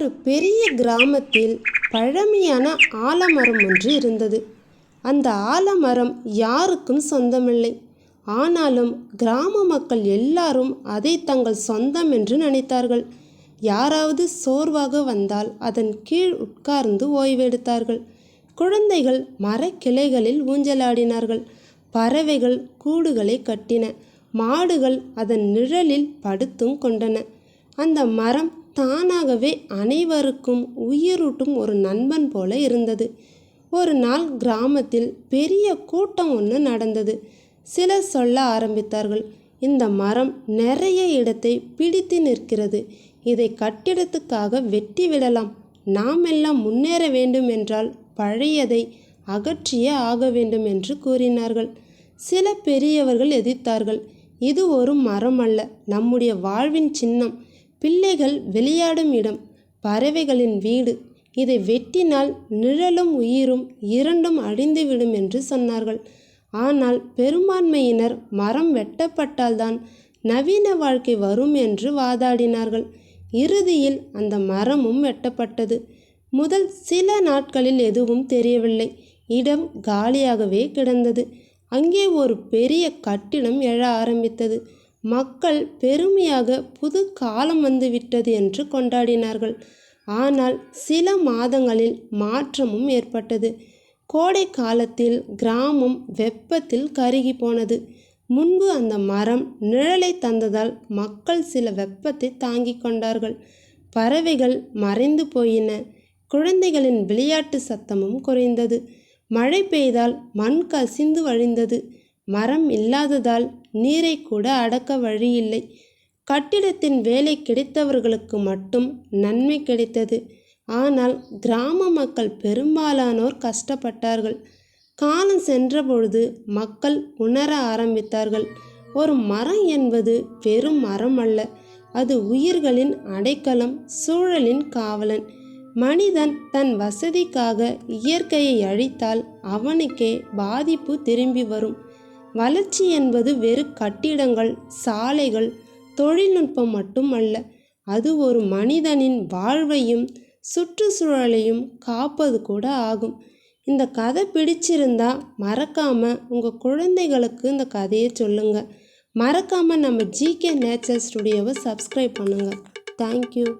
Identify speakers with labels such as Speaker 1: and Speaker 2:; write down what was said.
Speaker 1: ஒரு பெரிய கிராமத்தில் பழமையான ஆலமரம் ஒன்று இருந்தது. அந்த ஆலமரம் யாருக்கும் சொந்தமில்லை. ஆனாலும் கிராம மக்கள் எல்லாரும் அதை தங்கள் சொந்தம் என்று நினைத்தார்கள். யாராவது சோர்வாக வந்தால் அதன் கீழ் உட்கார்ந்து ஓய்வெடுத்தார்கள் குழந்தைகள் மரக்கிளைகளில் ஊஞ்சலாடினார்கள். பறவைகள் கூடுகளை கட்டின. மாடுகள் அதன் நிழலில் படுத்தும் கொண்டன. அந்த மரம் தானாகவே அனைவருக்கும் உயிரூட்டும் ஒரு நண்பன் போல இருந்தது. ஒரு நாள் கிராமத்தில் பெரிய கூட்டம் ஒன்று நடந்தது. சிலர் சொல்ல ஆரம்பித்தார்கள் இந்த மரம் நிறைய இடத்தை பிடித்து நிற்கிறது. இதை கட்டிடத்துக்காக வெட்டி விடலாம். நாம் எல்லாம் முன்னேற வேண்டும் என்றால் பழையதை அகற்றியே ஆக வேண்டும் என்று கூறினார்கள். சில பெரியவர்கள் எதிர்த்தார்கள் இது ஒரு மரம் அல்ல. நம்முடைய வாழ்வின் சின்னம். பிள்ளைகள் விளையாடும் இடம் பறவைகளின் வீடு. இதை வெட்டினால் நிழலும் உயிரும் இரண்டும் அழிந்துவிடும் என்று சொன்னார்கள். ஆனால் பெரும்பான்மையினர் மரம் வெட்டப்பட்டால்தான் நவீன வாழ்க்கை வரும் என்று வாதாடினார்கள். இறுதியில் அந்த மரமும் வெட்டப்பட்டது. முதல் சில நாட்களில் எதுவும் தெரியவில்லை. இடம் காலியாகவே கிடந்தது. அங்கே ஒரு பெரிய கட்டிடம் எழ ஆரம்பித்தது. மக்கள் பெருமையாக புது காலம் வந்துவிட்டது என்று கொண்டாடினார்கள். ஆனால் சில மாதங்களில் மாற்றமும் ஏற்பட்டது. கோடை காலத்தில் கிராமம் வெப்பத்தில் கருகி போனது. முன்பு அந்த மரம் நிழலை தந்ததால் மக்கள் சில வெப்பத்தை தாங்கிக் கொண்டார்கள். பறவைகள் மறைந்து போயின. குழந்தைகளின் விளையாட்டு சத்தமும் குறைந்தது. மழை பெய்தால் மண் கசிந்து வழிந்தது. மரம் இல்லாததால் நீரை கூட அடக்க வழியில்லை. கட்டிடத்தின் வேலை கிடைத்தவர்களுக்கு மட்டும் நன்மை கிடைத்தது. ஆனால் கிராம மக்கள் பெரும்பாலானோர் கஷ்டப்பட்டார்கள். காலம் சென்றபொழுது மக்கள் உணர ஆரம்பித்தார்கள். ஒரு மரம் என்பது வெறும் மரம் அல்ல. அது உயிர்களின் அடைக்கலம் சூழலின் காவலன். மனிதன் தன் வசதிக்காக இயற்கையை அழித்தால் அவனுக்கே பாதிப்பு திரும்பி வரும். வளர்ச்சி என்பது வெறு கட்டிடங்கள் சாலைகள் தொழில்நுட்பம் மட்டும் அல்ல அது ஒரு மனிதனின் வாழ்வையும் சுற்றுச்சூழலையும் காப்பது கூட ஆகும். இந்த கதை பிடிச்சிருந்தா மறக்காமல் உங்கள் குழந்தைகளுக்கு இந்த கதையை சொல்லுங்கள் மறக்காமல் நம்ம ஜிகே நேச்சர் ஸ்டுடியோவை சப்ஸ்கிரைப் பண்ணுங்கள் தேங்க்யூ